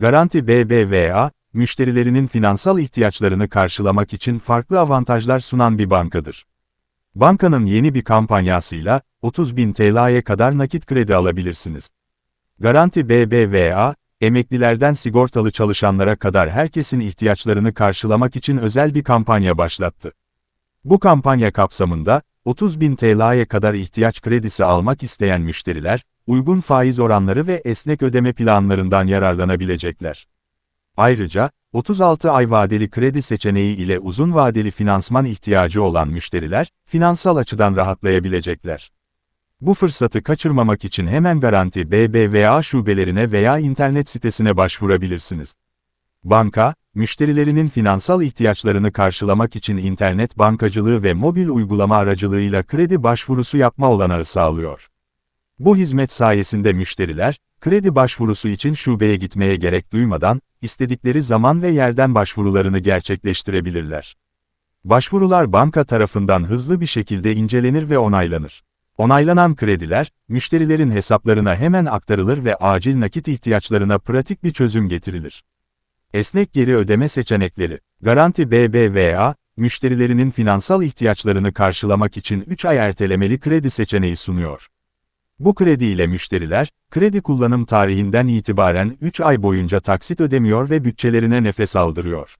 Garanti BBVA, müşterilerinin finansal ihtiyaçlarını karşılamak için farklı avantajlar sunan bir bankadır. Bankanın yeni bir kampanyasıyla 30 bin TL'ye kadar nakit kredi alabilirsiniz. Garanti BBVA, emeklilerden sigortalı çalışanlara kadar herkesin ihtiyaçlarını karşılamak için özel bir kampanya başlattı. Bu kampanya kapsamında, 30 bin TL'ye kadar ihtiyaç kredisi almak isteyen müşteriler, uygun faiz oranları ve esnek ödeme planlarından yararlanabilecekler. Ayrıca, 36 ay vadeli kredi seçeneği ile uzun vadeli finansman ihtiyacı olan müşteriler, finansal açıdan rahatlayabilecekler. Bu fırsatı kaçırmamak için hemen Garanti BBVA şubelerine veya internet sitesine başvurabilirsiniz. Banka, müşterilerinin finansal ihtiyaçlarını karşılamak için internet bankacılığı ve mobil uygulama aracılığıyla kredi başvurusu yapma olanağı sağlıyor. Bu hizmet sayesinde müşteriler, kredi başvurusu için şubeye gitmeye gerek duymadan, istedikleri zaman ve yerden başvurularını gerçekleştirebilirler. Başvurular banka tarafından hızlı bir şekilde incelenir ve onaylanır. Onaylanan krediler, müşterilerin hesaplarına hemen aktarılır ve acil nakit ihtiyaçlarına pratik bir çözüm getirilir. Esnek geri ödeme seçenekleri, Garanti BBVA, müşterilerinin finansal ihtiyaçlarını karşılamak için 3 ay ertelemeli kredi seçeneği sunuyor. Bu kredi ile müşteriler, kredi kullanım tarihinden itibaren 3 ay boyunca taksit ödemiyor ve bütçelerine nefes aldırıyor.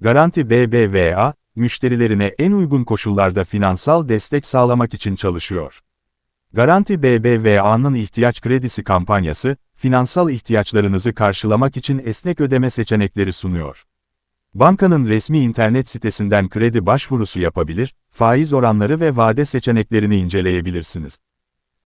Garanti BBVA, müşterilerine en uygun koşullarda finansal destek sağlamak için çalışıyor. Garanti BBVA'nın ihtiyaç kredisi kampanyası, finansal ihtiyaçlarınızı karşılamak için esnek ödeme seçenekleri sunuyor. Bankanın resmi internet sitesinden kredi başvurusu yapabilir, faiz oranları ve vade seçeneklerini inceleyebilirsiniz.